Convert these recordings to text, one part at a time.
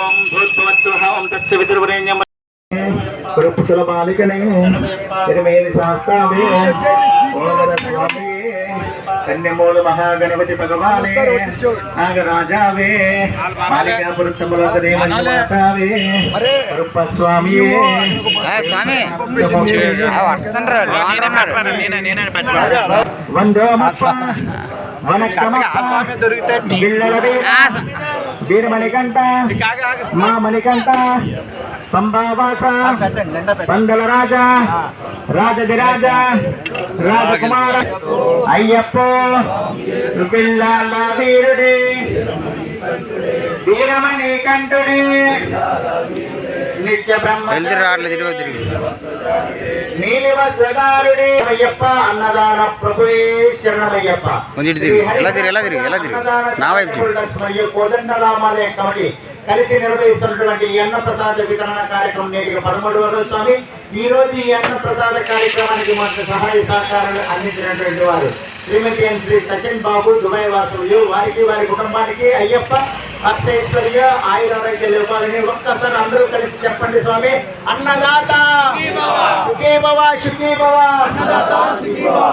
ఓం భూత్వత్సవం తస్య పితృవరేణ్యం కృపు సులభాలికనే ఇరమేలి శాస్త్రామే ఓం కన్యమూల మహాగణపతి భగవానే నాగరాజావే మాలికా స్వామి వందో వనకమ స్వామి దొరికితే గిళ్ళలవే వీరమణికంఠ మా మణికంఠ సంభావాస పందల రాజా రాజధిరాజ రాజకుమార అయ్యప్ప పిల్లల వీరుడే వీరమణి వెళ్తురు రావట్లేదు తిరుగు తిరిగి నీలివసదారుడే అయ్యప్ప అన్నదాన ప్రభువే శరణమయ్యప్ప కొంచెం తిరుగు. ఎలా తిరుగు, ఎలా తిరుగు, ఎలా తిరుగు? నా వైపు చూడు. మరియు కోదండరామాలయ కమిటీ కలిసి నిర్వహిస్తున్నటువంటి ఈ అన్న ప్రసాద వితరణ కార్యక్రమం నేటికి పదమూడు వరకు స్వామి ఈ రోజు ఈ అన్న ప్రసాద కార్యక్రమానికి మాకు సహాయ సహకారాలు అందించినటువంటి వారు శ్రీమతి ఎన్ శ్రీ సచిన్ బాబు దుబాయ్ వాసులు వారికి వారి కుటుంబానికి అయ్యప్ప అష్టైశ్వర్య ఆయురారోగ్యాలు ఇవ్వాలని ఒక్కసారి అందరూ కలిసి చెప్పండి స్వామి. అన్నదాత. సుఖీ భవ సుఖీ భవ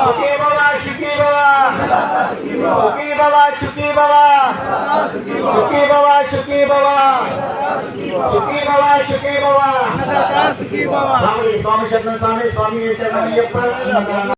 సుఖీ భవ సుఖీ భవ సుఖీ భవ స్వామి స్వామి శరణం స్వామి స్వామి శరణం చెప్పాలి